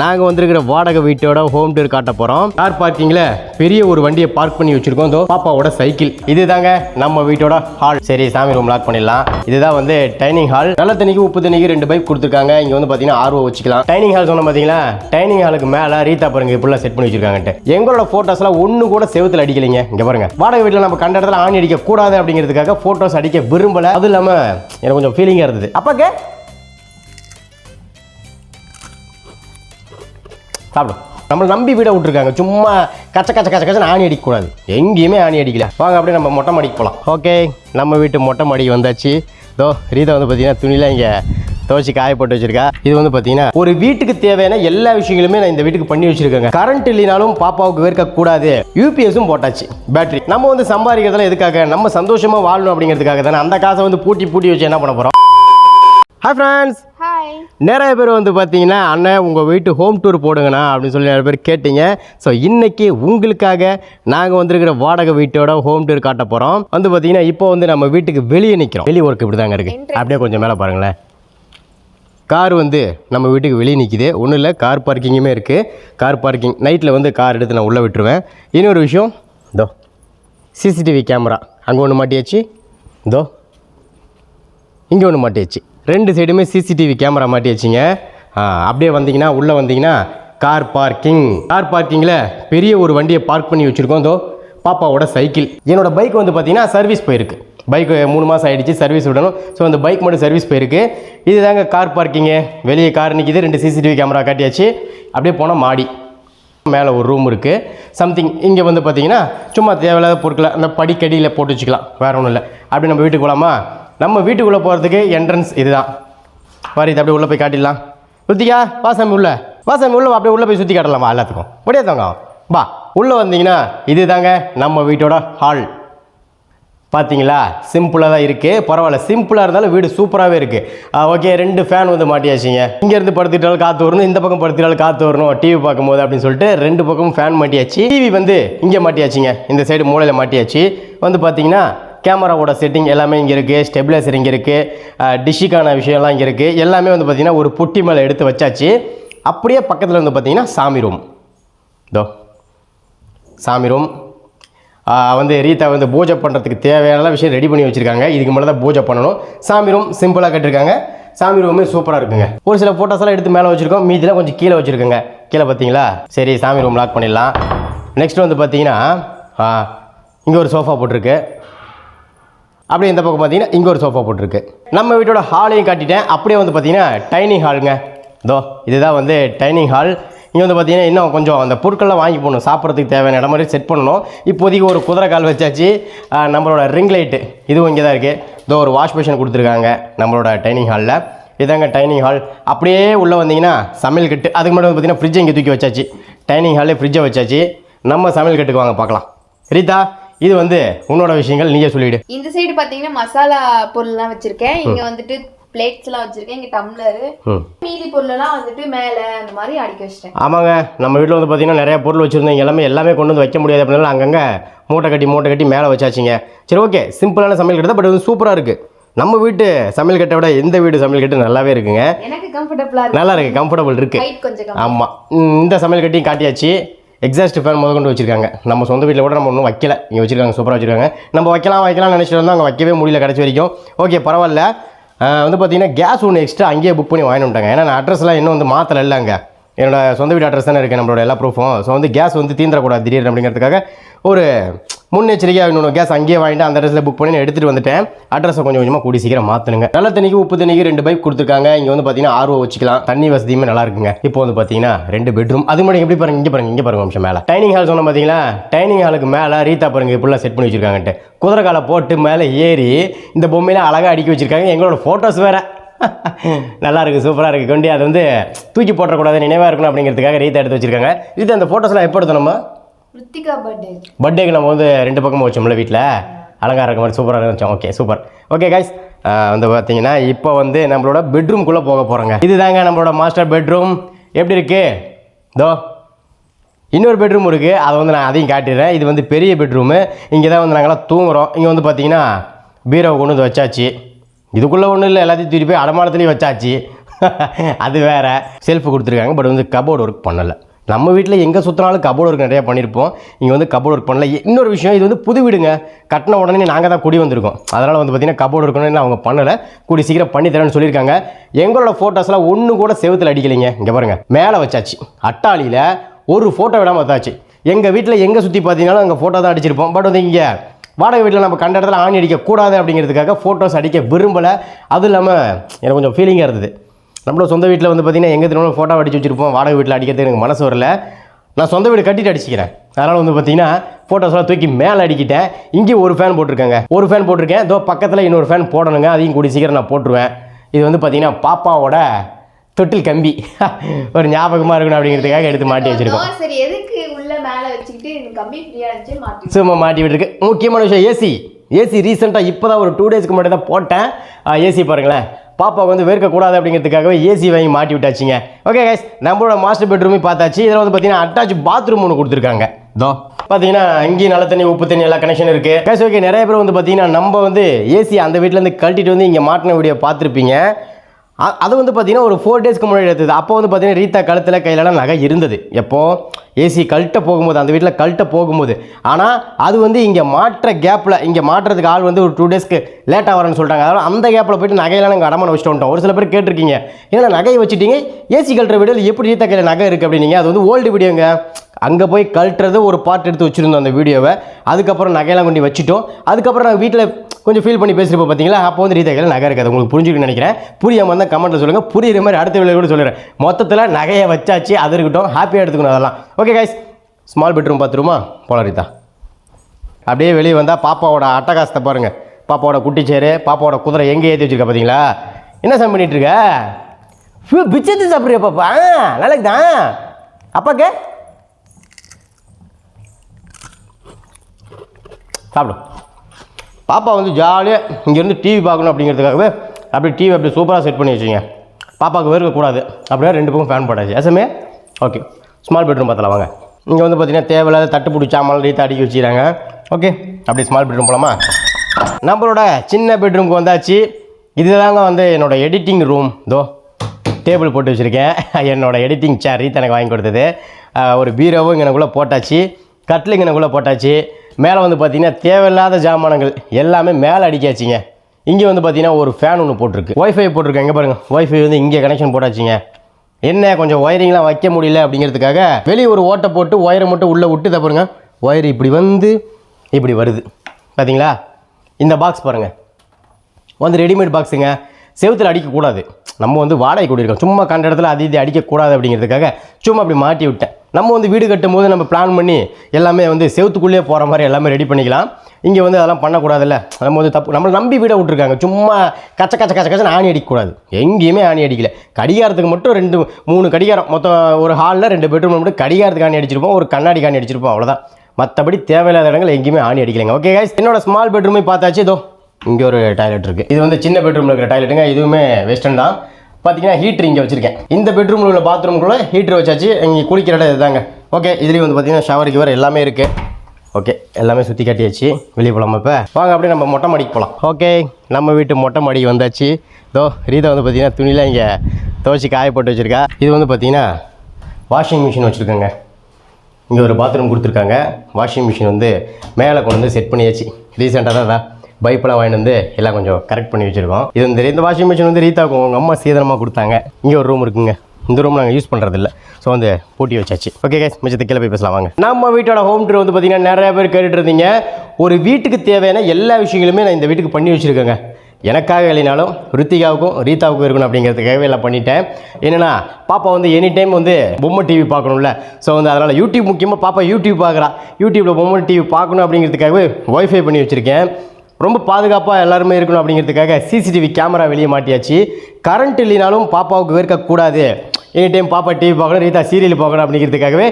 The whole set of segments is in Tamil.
நாங்கள் வந்திருக்கிற வாடகை வீட்டோட ஹோம் டூர் காட்ட போகிறோம் கார் பார்க்கிங்கில் பெரிய ஒரு வண்டியை பார்க் பண்ணி வச்சுருக்கோம். இதோ பாப்பாவோட சைக்கிள் இதுதாங்க நம்ம வீட்டோட ஹால் சரி சாமி ரூம் லாக் பண்ணிடலாம். இதுதான் வந்து டைனிங் ஹால் நல்ல தண்ணிக்கு உப்பு தண்ணிக்கு ரெண்டு பைக் கொடுத்துருக்காங்க. இங்கே வந்து பார்த்தீங்கன்னா ஆர்வம் வச்சுக்கலாம். டைனிங் ஹால் சொன்ன பார்த்தீங்களா டைனிங் ஹாலுக்கு மேலே ரீதா பாருங்க இப்படிலாம் செட் பண்ணி வச்சிருக்காங்கன்ட்டு. எங்களோட ஃபோட்டோஸ்லாம் ஒன்று கூட செவத்தில் அடிக்கலைங்க. இங்கே பாருங்க. வாடகை வீட்டில் நம்ம கண்ட இடத்துல ஆணி அடிக்க கூடாது அப்படிங்கிறதுக்காக ஃபோட்டோஸ் அடிக்க விரும்பலை. அதுவும் இல்லாமல் எனக்கு கொஞ்சம் ஃபீலிங்காக இருந்தது. அப்பாக்கு? சாப்பிடும் நம்மளை நம்பி வீட விட்டுருக்காங்க. சும்மா கச்ச கச்ச கச்ச கச்சன்னு ஆணி அடிக்கக்கூடாது. எங்கேயுமே ஆணி அடிக்கல. வாங்க அப்படியே நம்ம மொட்டை மாடிக்கு போகலாம் ஓகே. நம்ம வீட்டு மொட்டை மாடிக்கு வந்தாச்சு. தோ ரீதா வந்து பார்த்தீங்கன்னா துணிலாம் இங்கே துவச்சி காய போட்டு வச்சிருக்கா. இது வந்து பார்த்தீங்கன்னா ஒரு வீட்டுக்கு தேவையான எல்லா விஷயங்களுமே நான் இந்த வீட்டுக்கு பண்ணி வச்சிருக்கேங்க. கரண்ட் இல்லைனாலும் பாப்பாவுக்கு வேர்க்க கூடாது யூபிஎஸும் போட்டாச்சு. பேட்டரி நம்ம வந்து சம்பாதிக்கிறதுல எதுக்காக? நம்ம சந்தோஷமா வாழணும் அப்படிங்கிறதுக்காக தானே. அந்த காசை வந்து பூட்டி பூட்டி வச்சு என்ன பண்ண போகிறோம் ஹாய் ஃப்ரெண்ட்ஸ் ஹாய் நிறைய பேர் வந்து பார்த்தீங்கன்னா அண்ணன் உங்கள் வீட்டு ஹோம் டூர் போடுங்கண்ணா அப்படின்னு சொல்லி நிறைய பேர் கேட்டீங்க. ஸோ இன்னைக்கு உங்களுக்காக நாங்கள் வந்திருக்கிற வாடகை வீட்டோட ஹோம் டூர் காட்ட போகிறோம் வந்து பார்த்தீங்கன்னா இப்போ வந்து நம்ம வீட்டுக்கு வெளியே நிற்கிறோம் வெளி ஒர்க் இப்படி தாங்க இருக்குது அப்படியே கொஞ்சம் மேலே பாருங்களேன். கார் வந்து நம்ம வீட்டுக்கு வெளியே நிற்கிது ஒன்றும் இல்லை கார் பார்க்கிங்குமே இருக்குது கார் பார்க்கிங் நைட்டில் வந்து கார் எடுத்து நான் உள்ளே விட்டுருவேன். இன்னொரு விஷயம் இதோ சிசிடிவி கேமரா அங்கே ஒன்று மாட்டியாச்சு. இதோ இங்கே ஒன்று மாட்டியாச்சு. ரெண்டு சைடுமே சிசிடிவி கேமரா மாட்டி வச்சிங்க. அப்படியே வந்தீங்கன்னா உள்ளே வந்தீங்கன்னா கார் பார்க்கிங் கார் பார்க்கிங்கில் பெரிய ஒரு வண்டியை பார்க் பண்ணி வச்சுருக்கோம். இதோ பாப்பாவோட சைக்கிள் என்னோட பைக் வந்து பார்த்தீங்கன்னா சர்வீஸ் போயிருக்கு. பைக் மூணு மாதம் ஆகிடுச்சு சர்வீஸ் விடணும். ஸோ அந்த பைக் மட்டும் சர்வீஸ் போயிருக்கு. இதுதாங்க கார் பார்க்கிங்கு வெளியே கார் நிற்கிது ரெண்டு சிசிடிவி கேமரா காட்டியாச்சு. அப்படியே போனால் மாடி. மேலே ஒரு ரூம் இருக்குது சம்திங் இங்கே வந்து பார்த்தீங்கன்னா சும்மா தேவையில்லாத பொருட்களை அந்த படிக்கடியில் போட்டு வச்சுக்கலாம். வேறு ஒன்றும் இல்லை. அப்படி நம்ம வீட்டுக்கு போகலாமா நம்ம வீட்டுக்குள்ளே போகிறதுக்கு என்ட்ரன்ஸ் இதுதான். பாரு இது அப்படியே உள்ளே போய் காட்டிடலாம். ருத்திகா வா சாமி உள்ள. வா சாமி உள்ள அப்படியே உள்ளே போய் சுற்றி காட்டலாமா? எல்லாத்துக்கும். அப்படியே தாங்க. வா உள்ளே வந்தீங்கன்னா இதுதாங்க நம்ம வீட்டோட ஹால் பார்த்தீங்களா சிம்பிளாக தான் இருக்குது பரவாயில்ல. சிம்பிளாக இருந்தாலும் வீடு சூப்பராகவே இருக்குது ஓகே ரெண்டு ஃபேன் வந்து மாட்டியாச்சுங்க. இங்கேருந்து படுத்துட்டாலும் காற்று வரணும் இந்த பக்கம் படுத்துட்டாலும் காற்று வரணும் டிவி பார்க்கும்போது அப்படின்னு சொல்லிட்டு ரெண்டு பக்கமும் ஃபேன் மாட்டியாச்சு. டிவி வந்து இங்கே மாட்டியாச்சுங்க. இந்த சைடு மூலையில் மாட்டியாச்சு. வந்து பார்த்தீங்கன்னா கேமராவோட செட்டிங் எல்லாமே இங்கே இருக்குது ஸ்டெபிலைசர் இங்கே இருக்குது டிஷ்ஷுக்கான விஷயம்லாம் இங்கே இருக்குது எல்லாமே வந்து பார்த்திங்கன்னா ஒரு புட்டி மேலே எடுத்து வச்சாச்சு. அப்படியே பக்கத்தில் வந்து பார்த்திங்கன்னா சாமி ரூம் இதோ சாமி ரூம் வந்து ரீதா வந்து பூஜை பண்ணுறதுக்கு தேவையான விஷயம் ரெடி பண்ணி வச்சுருக்காங்க. இதுக்கு மேலே தான் பூஜை பண்ணணும். சாமி ரூம் சிம்பிளாக கட்டிருக்காங்க. சாமி ரூமே சூப்பராக இருக்குங்க. ஒரு சில ஃபோட்டோஸ் எல்லாம் எடுத்து மேலே வச்சுருக்கோம். மீதிலாம் கொஞ்சம் கீழே வச்சுருக்கோங்க. கீழே பார்த்தீங்களா சரி சாமி ரூம் லாக் பண்ணிடலாம். நெக்ஸ்ட் வந்து பார்த்தீங்கன்னா இங்கே ஒரு சோஃபா போட்டிருக்கு. அப்படியே இந்த பக்கம் பார்த்தீங்கன்னா இங்கே ஒரு சோஃபா போட்டிருக்கு. நம்ம வீட்டோட ஹாலையும் காட்டிட்டேன். அப்படியே வந்து பார்த்தீங்கன்னா டைனிங் ஹாலுங்க இதோ இதுதான் வந்து டைனிங் ஹால் இங்கே வந்து பார்த்தீங்கன்னா இன்னும் கொஞ்சம் அந்த பொருட்கள்லாம் வாங்கி போகணும் சாப்பிட்றதுக்கு தேவையான இடம் மாதிரி செட் பண்ணணும். இப்போதைக்கு ஒரு குதிரை கால் வச்சாச்சு. நம்மளோட ரிங் லைட்டு இதுவும் இங்கே தான் இருக்குது இதோ ஒரு வாஷ் மிஷின் கொடுத்துருக்காங்க நம்மளோட டைனிங் ஹாலில் இதாங்க டைனிங் ஹால் அப்படியே உள்ளே வந்தீங்கன்னா சமையல் கட்டு அதுக்கு மட்டும் வந்து பார்த்தீங்கன்னா ஃப்ரிட்ஜை இங்கே தூக்கி வச்சாச்சு. டைனிங் ஹாலில் ஃப்ரிட்ஜை வச்சாச்சு. நம்ம சமையல் கட்டுக்கு வாங்க பார்க்கலாம். ரீதா இது வந்து உன்னோட விஷயங்கள் நீயே சொல்லிவிடு இந்த சைடு பாத்தீங்கன்னா மசாலா பொருள்லாம் வச்சிருக்கேன். இங்க வந்துட்டு பிளேட்ஸ் எல்லாம் வச்சிருக்கேன். இங்க டம்ளர் மீதி பொருளெல்லாம் வந்துட்டு மேல அந்த மாதிரி அடுக்கி வச்சிட்டேன். ஆமாங்க. நம்ம வீட்டில் வந்து பார்த்தீங்கன்னா நிறைய பொருள் வச்சுருந்தோம். எல்லாமே எல்லாமே கொண்டு வந்து வைக்க முடியாது. அப்படினால அங்கங்கே மூட்டை கட்டி மூட்டை கட்டி மேலே வச்சாச்சுங்க. சரி ஓகே சிம்பிளான சமையல் கட்டு பட் வந்து சூப்பராக இருக்குது நம்ம வீட்டு சமையல் கட்டை விட எந்த வீடு சமையல் கட்டு நல்லாவே இருக்குங்க. எனக்கு கம்ஃபர்டபுளா இருக்கு. நல்லா இருக்குது கம்ஃபர்டபுள் இருக்குது ஹைட் கொஞ்சம் கம்மி. ஆமாம் இந்த சமையல் கட்டியும் காட்டியாச்சு. எக்ஸாஸ்ட் ஃபேன் முத கொண்டு வச்சிருக்காங்க. நம்ம சொந்த வீட்டில் கூட நம்ம ஒன்றும் வைக்கல. இங்கே வச்சிருக்காங்க சூப்பராக வச்சிருக்காங்க. நம்ம வைக்கலாம் வைக்கலாம் நினச்சிட்டு இருந்தோம் அங்கே வைக்கவே முடியல கடைசி வரைக்கும். ஓகே பரவாயில்ல. வந்து பார்த்தீங்கன்னா கேஸ் ஒன்று எக்ஸ்ட்ரா அங்கேயே புக் பண்ணி வாங்கிட்டாங்க வந்துட்டாங்க. ஏன்னா நான் அட்ரஸ்லாம் இன்னும் வந்து மாற்றல இல்லை அங்கே. என்னோட சொந்த வீட்டு அட்ரஸ் தானே இருக்குது நம்மளோட எல்லா ப்ரூஃபும் ஸோ வந்து கேஸ் வந்து தீந்துடக்கூடாது திடீர்னு அப்படிங்கிறதுக்காக ஒரு முன்னெச்சரிக்கையாக இன்னொன்று கேஸ் அங்கேயே வாங்கிட்டு அந்த அட்ரஸில் புக் பண்ணி நான் எடுத்துகிட்டு வந்துட்டேன். அட்ரஸை கொஞ்சம் கொஞ்சமாக கூடி சீக்கிரம் மாற்றணுங்க நல்ல தண்ணிக்கு உப்பு தண்ணிக்கு ரெண்டு பைப் கொடுத்துருக்காங்க. இங்கே வந்து பார்த்தீங்கன்னா ஆர்வம் வச்சுக்கலாம். தண்ணி வசதியுமே நல்லா இருக்குங்க. இப்போ வந்து பார்த்தீங்கன்னா ரெண்டு பெட்ரூம் அது மட்டும் எப்படி பாருங்க இங்கே பாருங்க இங்கே பாருங்க நிமிஷம் மேலே. டைனிங் ஹால் சொன்ன பார்த்தீங்களா டைனிங் ஹாலுக்கு மேலே ரீதா பாருங்க இப்படிலாம் செட் பண்ணி வச்சிருக்காங்கன்ட்டு குதிரை காலை போட்டு மேலே ஏறி இந்த பொம்மையில அழகாக அடுக்கி வச்சிருக்காங்க. எங்களோட ஃபோட்டோஸ் வேறு. நல்லா இருக்கு சூப்பராக இருக்குது கொண்டு அதை வந்து தூக்கி போட்டக்கூடாது நினைவாக இருக்கணும் அப்படிங்கிறதுக்காக ரீதா எடுத்து வச்சிருக்காங்க. ரீதா அந்த ஃபோட்டோஸ்லாம் எப்போ எடுத்தோம் நம்ம? ருத்திகா பர்த்டே பர்த்டேக்கு நம்ம வந்து ரெண்டு பக்கமும் வச்சோம்ல வீட்டில் அலங்காரம் இருக்க மாதிரி சூப்பராக இருந்துச்சோம் ஓகே சூப்பர் ஓகே கைஸ் வந்து பார்த்தீங்கன்னா இப்போ வந்து நம்மளோட பெட்ரூம்குள்ளே போக போகிறோங்க இதுதாங்க நம்மளோட மாஸ்டர் பெட்ரூம் எப்படி இருக்கு? தோ இன்னொரு பெட்ரூம் இருக்குது அதை வந்து நான் அதையும் காட்டிடுறேன். இது வந்து பெரிய பெட்ரூமு இங்கே தான் வந்து நாங்களாம் தூங்குறோம். இங்கே வந்து பார்த்தீங்கன்னா பீரோவை கொண்டு வந்து வச்சாச்சு. இதுக்குள்ளே ஒன்றும் இல்லை. எல்லாத்தையும் தூக்கி போய் அடமானத்துலேயும் வச்சாச்சு. அது வேறு. செல்ஃப் கொடுத்துருக்காங்க. பட் வந்து கபோர்டு ஒர்க் பண்ணலை. நம்ம வீட்டில் எங்கே சுற்றினாலும் கபோர்டு ஒர்க் நிறையா பண்ணியிருப்போம் இங்கே வந்து கபோர்டு ஒர்க் பண்ணல. இன்னொரு விஷயம் இது வந்து புது வீடுங்க. கட்டின உடனே நாங்கள் தான் குடி வந்திருக்கோம். அதனால் வந்து பார்த்திங்கன்னா கபோர்டு ஒர்க் அவங்க பண்ணலை. கூடி சீக்கிரம் பண்ணி தரேன்னு சொல்லியிருக்காங்க. எங்களோட ஃபோட்டோஸ்லாம் ஒன்று கூட செவத்தில் அடிக்கலைங்க. இங்கே பாருங்கள் மேலே வச்சாச்சு. அட்டாளியில் ஒரு ஃபோட்டோ விடாமல் வச்சாச்சு எங்கள் வீட்டில் எங்கே சுற்றி பார்த்தீங்கன்னாலும் அங்கே ஃபோட்டோ தான் அடிச்சிருப்போம். பட் வந்து இங்கே வாடகை வீட்டில் நம்ம கண்ட இடத்துல ஆணி அடிக்கக்கூடாது அப்படிங்கிறதுக்காக ஃபோட்டோஸ் அடிக்க விரும்பலை. அதுவும் இல்லாமல் எனக்கு கொஞ்சம் ஃபீலிங்காக இருந்தது. நம்மளோட சொந்த வீட்டில் வந்து பார்த்திங்கன்னா எங்கே திரும்ப ஃபோட்டோ அடிச்சு வச்சிருப்போம். வாடகை வீட்டில் அடிக்கிறதுக்கு எனக்கு மனசு வரல. நான் சொந்த வீடு கட்டிட்டு அடிச்சிக்கிறேன். அதனால் வந்து பார்த்தீங்கன்னா ஃபோட்டோஸ்லாம் தூக்கி மேலே அடிக்கிட்டேன். இங்கேயும் ஒரு ஃபேன் போட்டிருக்காங்க. ஒரு ஃபேன் போட்டிருக்கேன். இதோ பக்கத்தில் இன்னொரு ஃபேன் போடணுங்க. அதையும் கூடி சீக்கிரம் நான் போட்டுருவேன். இது வந்து பார்த்தீங்கன்னா பாப்பாவோட தொட்டில் கம்பி. ஒரு ஞாபகமாக இருக்கணும் அப்படிங்கிறதுக்காக எடுத்து மாட்டி வச்சுருக்கோம். வந்தோம், சரி எதுக்கு உள்ள மேல வச்சுக்கிட்டு இந்த கம்பி ஃப்ரீயா இருந்துச்சு மாட்டி சும்மா மாட்டி விட்டுருக்கு. முக்கியமான விஷயம் ஏசி. ஏசி ரீசெண்டாக இப்போ தான் ஒரு டூ டேஸ்க்கு முன்னாடி தான் போட்டேன். ஏசி பாருங்களேன். பாப்பாவுக்கு வந்து வேர்க்கக்கூடாது அப்படிங்கிறதுக்காகவே ஏசி வாங்கி மாட்டி விட்டாச்சுங்க. ஓகே கைஸ் நம்மளோட மாஸ்டர் பெட்ரூமே பார்த்தாச்சு. இதில் வந்து பார்த்தீங்கன்னா அட்டாச் பாத்ரூம் ஒன்று கொடுத்துருக்காங்க. தோ பார்த்தீங்கன்னா இங்கேயும் நல்ல தண்ணி உப்பு தண்ணி எல்லா கனெக்ஷன் இருக்குது கைஸ் ஓகே நிறைய பேர் வந்து பார்த்தீங்கன்னா நம்ம வந்து ஏசி அந்த வீட்டிலேருந்து கழட்டிட்டு வந்து இங்கே மாட்டின வீடியோ பார்த்துருப்பீங்க. அது வந்து பார்த்தீங்கன்னா ஒரு ஃபோர் டேஸ்க்கு முன்னாடி எடுத்தது. அப்போ வந்து பார்த்தீங்கன்னா ரீத்தா கழுத்தில் கையிலலாம் நகை இருந்தது. எப்போது ஏசி கழட்ட போகும்போது அந்த வீட்டில் கழட்ட போகும்போது. ஆனால் அது வந்து இங்கே மாற்ற கேப்பில் இங்கே மாட்டுறதுக்கு ஆள் வந்து ஒரு டூ டேஸ்க்கு லேட்டாக வரேன்னு சொல்லிட்டாங்க அதனால் அந்த கேப்பில் போயிட்டு நகையெல்லாம் நாங்கள் அடமான வச்சுட்டு வந்துட்டோம். ஒரு சில பேர் கேட்டிருக்கீங்க ஏன்னா நகையை வச்சுட்டீங்க? ஏசி கழட்டுற வீடியோவில் எப்படி ரீத்தா கையில் நகை இருக்குது அப்படின்னீங்க. அது வந்து ஓல்டு வீடியோங்க. அங்கே போய் கழட்டுறது ஒரு பார்ட் எடுத்து வச்சுருந்தோம் அந்த வீடியோவை. அதுக்கப்புறம் நகையெல்லாம் கொண்டு வச்சுட்டோம். அதுக்கப்புறம் நாங்கள் வீட்டில் கொஞ்சம் ஃபீல் பண்ணி பேசுகிறப்ப பார்த்தீங்களா அப்போ வந்து ரீதா கையில் நகை இருக்காது. உங்களுக்கு புரிஞ்சுக்கணும்னு நினைக்கிறேன். புரியாமல் வந்தால் கமெண்ட்டில் சொல்லுங்கள் புரியுற மாதிரி அடுத்த வீடியோ கூட சொல்லுறேன். மொத்தத்தில் நகையை வச்சாச்சு அது இருக்கட்டும் ஹாப்பியாக எடுத்துக்கணும் அதெல்லாம். ஓகே கைஸ் ஸ்மால் பெட்ரூம் பார்த்துருமா போகலாம் ரீதா. அப்படியே வெளியே வந்தால் பாப்பாவோட அட்டகாசத்தை பாருங்கள் பாப்பாவோட குட்டி சேரு பாப்பாவோட குதிரை எங்கே ஏற்றி வச்சுருக்க பார்த்தீங்களா என்ன சாமி பண்ணிகிட்ருக்க இருக்க? பிச்சத்து சாப்பிட்றியா பாப்பா? ஆ நாளைக்கு தான். அப்பாக்கு? சாப்பிடும் பாப்பா வந்து ஜாலியாக இங்கேருந்து டிவி பார்க்கணும் அப்படிங்கிறதுக்காகவே அப்படியே டிவி அப்படியே சூப்பராக செட் பண்ணி வச்சுங்க. பாப்பாவுக்கு வேர்க்கக்கூடாது அப்படியே ரெண்டு பக்கம் ஃபேன் போட்டாச்சு. எஸ்எம்ஏ ஓகே ஸ்மால் பெட்ரூம் பார்த்தலாம் வாங்க. இங்கே வந்து பார்த்தீங்கன்னா தேவையில்லாத தட்டு சாமான் ரீத்து அடிக்க வச்சுக்கிறாங்க. ஓகே அப்படியே ஸ்மால் பெட்ரூம் போகலாமா நம்மளோட சின்ன பெட்ரூம்க்கு வந்தாச்சு. இதுதாங்க வந்து என்னோட எடிட்டிங் ரூம் தோ டேபிள் போட்டு வச்சுருக்கேன். என்னோடய எடிட்டிங் சேர் ரீத் எனக்கு வாங்கி கொடுத்தது. ஒரு பீரோவும் இங்கனக்குள்ளே போட்டாச்சு. கட்லிங் இங்கனக்குள்ளே போட்டாச்சு. மேலே வந்து பார்த்தீங்கன்னா தேவையில்லாத ஜாமானங்கள் எல்லாமே மேலே அடிக்காச்சுங்க. இங்கே வந்து பார்த்தீங்கன்னா ஒரு ஃபேன் ஒன்று போட்டிருக்கு. ஒய்ஃபை போட்டிருக்கேன் இங்கே பாருங்கள் ஒய்ஃபை வந்து இங்கே கனெக்ஷன் போட்டாச்சுங்க. என்ன கொஞ்சம் ஒயரிங்லாம் வைக்க முடியல அப்படிங்கிறதுக்காக வெளியே ஒரு ஓட்டை போட்டு ஒயரை மட்டும் உள்ளே விட்டு இதை பாருங்கள் ஒயர் இப்படி வந்து இப்படி வருது. பார்த்தீங்களா இந்த பாக்ஸ் பாருங்கள் வந்து ரெடிமேட் பாக்ஸுங்க செவத்தில் அடிக்கக்கூடாது. நம்ம வந்து வாடகை கூடியிருக்கோம் சும்மா கண்ட இடத்துல அது இது அடிக்கக்கூடாது அப்படிங்கிறதுக்காக சும்மா அப்படி மாட்டி விட்டேன். நம்ம வந்து வீடு கட்டும் போது நம்ம பிளான் பண்ணி எல்லாமே வந்து செவத்துக்குள்ளேயே போகிற மாதிரி எல்லாமே ரெடி பண்ணிக்கலாம். இங்கே வந்து அதெல்லாம் பண்ணக்கூடாதுல்ல. நம்ம வந்து தப்பு நம்மளை நம்பி வீடை விட்ருக்காங்க சும்மா கச்ச கச்ச கச்ச கச்சன்னு ஆணி அடிக்கக்கூடாது. எங்கேயுமே ஆணி அடிக்கல. கடிகாரத்துக்கு மட்டும் ரெண்டு மூணு கடிகாரம். மொத்தம் ஒரு ஹாலில் ரெண்டு பெட்ரூம் மட்டும் கடிகாரத்துக்கு ஆணி அடிச்சிருப்போம். ஒரு கண்ணாடி காணி அடிச்சிருப்போம். அவ்வளோதான் மற்றபடி தேவையில்லாத இடங்கள் எங்கேயுமே ஆணி அடிக்கலைங்க. ஓகே கைஸ் என்னோட ஸ்மால் பெட்ரூமே பார்த்தாச்சு. இதோ இங்கே ஒரு டாய்லெட் இருக்குது இது வந்து சின்ன பெட்ரூமில் இருக்கிற டாய்லெட்டுங்க இதுவுமே வெஸ்டர்ன் தான். பார்த்தீங்கன்னா ஹீட்ரு இங்கே வச்சுருக்கேன். இந்த பெட்ரூமில் உள்ள பாத்ரூம்குள்ளே ஹீட்ரு வச்சாச்சு. இங்கே குளிக்கிற இடம் இதுதாங்க. ஓகே இதுலேயும் வந்து பார்த்தீங்கன்னா ஷவர் கிவர் எல்லாமே இருக்குது ஓகே எல்லாமே சுற்றி காட்டியாச்சு. வெளியே போகலாமா இப்போ? வாங்க அப்படியே நம்ம மொட்டை மாடிக்கு போகலாம் ஓகே நம்ம வீட்டு மொட்டை மாடிக்கு வந்தாச்சு. இதோ ரீதா வந்து பார்த்திங்கன்னா துணிலாம் இங்கே துவைச்சி காய போட்டு வச்சுருக்கா. இது வந்து பார்த்திங்கன்னா வாஷிங் மிஷின் வச்சுருக்கேங்க. இங்கே ஒரு பாத்ரூம் கொடுத்துருக்காங்க. வாஷிங் மிஷின் வந்து மேலே கொண்டு வந்து செட் பண்ணியாச்சு. ரீசெண்டாக தான் பைப்பெல்லாம் வாங்கிட்டு வந்து எல்லாம் கொஞ்சம் கரெக்ட் பண்ணி வச்சுருக்கோம். இது இந்த இந்த வாஷிங் மிஷின் வந்து ரீத்தாக்கும் உங்கள் அம்மா சீதனமாக கொடுத்தாங்க. இங்கே ஒரு ரூம் இருக்குங்க. இந்த ரூம் நாங்கள் யூஸ் பண்ணுறதில்ல ஸோ வந்து பூட்டி வச்சாச்சு. ஓகே கேஸ் மிச்சத்தை கீழே போய் பேசலாம் வாங்க. நம்ம வீட்டோட ஹோம் டூர் வந்து பார்த்தீங்கன்னா நிறைய பேர் கேட்டுட்டு இருந்தீங்க. ஒரு வீட்டுக்கு தேவையான எல்லா விஷயங்களுமே நான் இந்த வீட்டுக்கு பண்ணி வச்சுருக்கேங்க. எனக்காக இல்லைனாலும் ரித்திகாவுக்கும் ரீதாவுக்கும் இருக்கணும் அப்படிங்கிறதுக்காகவே எல்லாம் பண்ணிட்டேன். என்னென்னா பாப்பா வந்து எனி டைம் வந்து பொம்மை டிவி பார்க்கணும்ல. ஸோ வந்து அதனால் யூடியூப் முக்கியமாக பாப்பா யூடியூப் பார்க்குறா. யூடியூப்பில் பொம்மை டிவி பார்க்கணும் அப்படிங்கிறதுக்காகவே ஒய்ஃபை பண்ணி வச்சுருக்கேன். ரொம்ப பாதுகாப்பாக எல்லாருமே இருக்கணும் அப்படிங்கிறதுக்காக சிசிடிவி கேமரா வெளியே மாட்டியாச்சு. கரண்ட் இல்லைனாலும் பாப்பாவுக்கு வேர்க்கக்கூடாது எனி டைம் பாப்பா டிவி பார்க்கணும் ரீதா சீரியல் பார்க்கணும் அப்படிங்கிறதுக்காகவே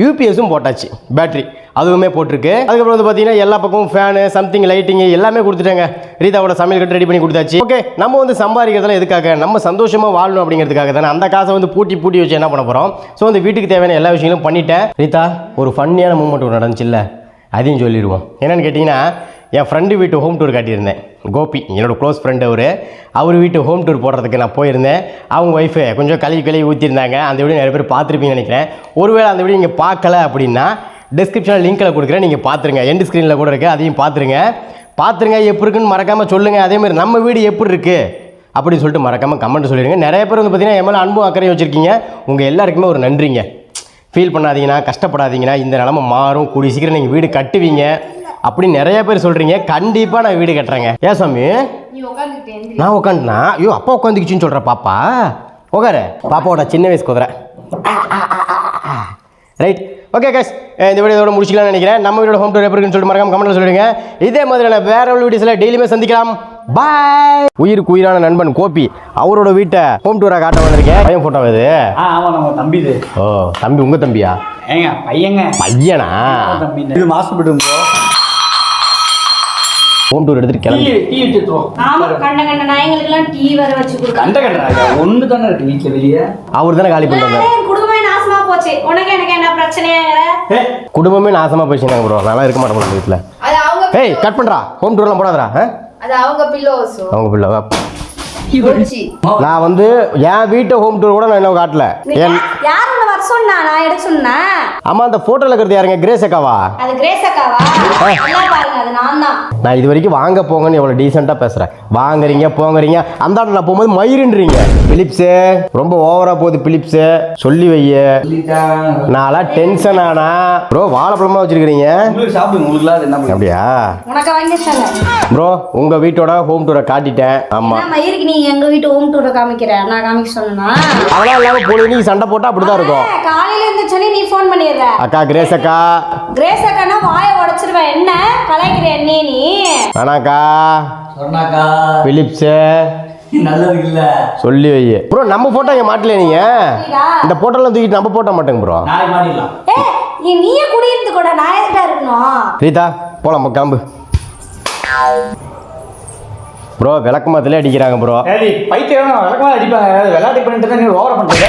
யூபிஎஸும் போட்டாச்சு பேட்டரி அதுவுமே போட்டிருக்கு. அதுக்கப்புறம் வந்து பார்த்தீங்கன்னா எல்லா பக்கமும் ஃபேனு சம்திங் லைட்டிங் எல்லாமே கொடுத்துட்டாங்க. ரீதாவோட சமையல் கட்டு ரெடி பண்ணி கொடுத்தாச்சு. ஓகே நம்ம வந்து சம்பாதிக்கிறதுல எதுக்காக? நம்ம சந்தோஷமாக வாழணும் அப்படிங்கிறதுக்காக தானே. அந்த காசை வந்து பூட்டி பூட்டி வச்சு என்ன பண்ண போகிறோம் ஸோ வந்து வீட்டுக்கு தேவையான எல்லா விஷயங்களும் பண்ணிட்டேன். ரீதா ஒரு ஃபன்னியான மூமெண்ட் ஒன்று நடந்துச்சுல்ல? அதையும் சொல்லிடுவோம் என்னென்னு கேட்டிங்கன்னா என் ஃப்ரெண்டு வீட்டு ஹோம் டூர் காட்டியிருந்தேன். கோபி என்னோடய க்ளோஸ் ஃப்ரெண்டு அவர். அவர் வீட்டு ஹோம் டூர் போடுறதுக்கு நான் போயிருந்தேன். அவங்க ஒய்ஃபு கொஞ்சம் கழுவி கழுவி ஊற்றிருந்தாங்க அந்த வீடியோ நிறைய பேர் பார்த்துருப்பீங்கன்னு நினைக்கிறேன். ஒருவேளை அந்த வீடியோ நீங்கள் பார்க்கல அப்படின்னா டிஸ்கிரிப்ஷனில் லிங்க்கில் கொடுக்குறேன். நீங்கள் பார்த்துருங்க. எண்டு ஸ்க்ரீனில் கூட இருக்குது அதையும் பார்த்துருங்க. பார்த்துருங்க எப்படி இருக்குன்னு மறக்காமல் சொல்லுங்கள் அதேமாதிரி நம்ம வீடு எப்படி இருக்குது அப்படின்னு சொல்லிட்டு மறக்காமல் கமெண்ட் சொல்லிடுங்க. நிறைய பேர் வந்து பார்த்தீங்கன்னா என் மேலே அன்பும் அக்கறையும் வச்சுருக்கீங்க. உங்கள் எல்லாருக்குமே ஒரு நன்றிங்க. ஃபீல் பண்ணாதீங்கன்னா கஷ்டப்படாதீங்கன்னா இந்த நிலமை மாறும். கூடிய சீக்கிரம் நீங்கள் வீடு கட்டுவீங்க. அப்படி நிறைய பேர் சொல்கிறீங்க கண்டிப்பாக நான் வீடு கட்டுறேங்க. ஏன் சாமி? நான் உட்காந்துனா ஐயோ அப்பா உட்காந்துக்கிச்சின்னு சொல்கிற பாப்பா? உட்காரு பாப்பாவோட சின்ன வயசு குதிரை ரைட் ஓகே கேஸ் இந்த வீடியோ இதோட முடிச்சிக்கலாம்னு நினைக்கிறேன். நம்ம வீடியோ ஹோம் டூர் எப்படி இருக்குன்னு சொல்லிட்டு மறக்காம கமெண்ட்ல சொல்லிடுங்க. இதே மாதிரியான வேற ஒரு வீடியோஸில் டெய்லியுமே சந்திக்கலாம். பாய் உயிருக்கு உயிரான நண்பன் கோபி அவரோட வீட்டை ஹோம் டூராக காட்ட வந்திருக்கேன். பையன் ஃபோட்டோ இது? ஆ ஆமா நம்ம தம்பி இது. ஓ தம்பி உங்கள் தம்பியா? ஏங்க பையங்க. பையனா? இது ப்ரோ ஹோம் டூர் எடுத்துட்டு கிளம்பி. டீ வச்சுருவோம் ஆமா கண்ட கண்ட நாயங்களுக்கெல்லாம் டீ வர வச்சு கொடுக்க. கண்ட கண்டாங்க ஒன்று தானே இருக்கு வீட்டில் வெளியே? அவர் தானே காலி வந்தார் குடும்பமே நாசமா போச்சு. உனக்கு எனக்கு என்ன பிரச்சனையாங்கிற? குடும்பமே நாசமாக போயிடுச்சுங்க ப்ரோ நல்லா இருக்க மாட்டேன் வீட்டில் அது அவங்க ஏய் கட் பண்ணுறா ஹோம் டூர்லாம் போடாதடா அது அவங்க பில்லோஸ் அவங்க பிள்ளை வா. போச்சு நான் வந்து என் வீட்டை ஹோம் டூர் கூட நான் இன்னும் காட்டல. என் யார் உன்னை வர சொன்னா? நான் எடுக்க சொன்னேன். அம்மா அந்த ஃபோட்டோவில் இருக்கிறது யாருங்க? கிரேஸ் அக்காவா? அது கிரேஸ் அக்காவா? எல்லாம் பாருங்க அது நான் தான். நான் இது வரைக்கும் வாங்க போங்கன்னு எவ்வளோ டீசெண்டாக பேசுகிறேன் வாங்குறீங்க போங்குறீங்க. அந்த ஆட்டம் நான் போகும்போது மயிருன்றீங்க. பிலிப்ஸு ரொம்ப ஓவராக போகுது பிலிப்ஸு. சொல்லி வைய. நான்லாம் டென்ஷன் ஆனா ப்ரோ வாழைப்பழமா பண்ணுங்க அப்படியா? ப்ரோ உங்கள் வீட்டோட ஹோம் டூரை காட்டிட்டேன். நீ எங்க வீட்டு ஹோம் டூரை காமிக்கிற? நான் காமிக்க சொன்னா அதெல்லாம் இல்லாமல் போல நீ சண்டை போட்டால் அப்படி தான் இருக்கும். காலையில இருந்துச்சோன்னே நீ ஃபோன் பண்ணிடுற. அக்கா கிரேஸ் அக்கா. கிரேஸ் அக்கானா வாயை உடைச்சிருவேன் என்ன? கலாய்க்கிற என்னே நீ? வேணாக்கா. சொன்னாக்கா. பிலிப்ஸு நல்லது இல்ல. சொல்லி வை. ப்ரோ நம்ம ஃபோட்டோ இங்கே மாட்டல நீங்கள் இந்த ஃபோட்டோலாம் தூக்கிட்டு நம்ம போட்டோ மாட்டேங்க ப்ரோ. நாளைக்கு மாட்டிடலாம். ஏ நீ நீயே குடியிருந்து கூட நான் எதுக்கா இருக்கணும்? ரீதா போலாம் கிளம்பு ப்ரோ விளக்கு அடிக்கிறாங்க ப்ரோ சரி பைத்தியம் விளக்கமாக அடிப்பாங்க. விளையாட்டு பண்ணிட்டு தான் நீ ஓவர பண்ணுறீங்க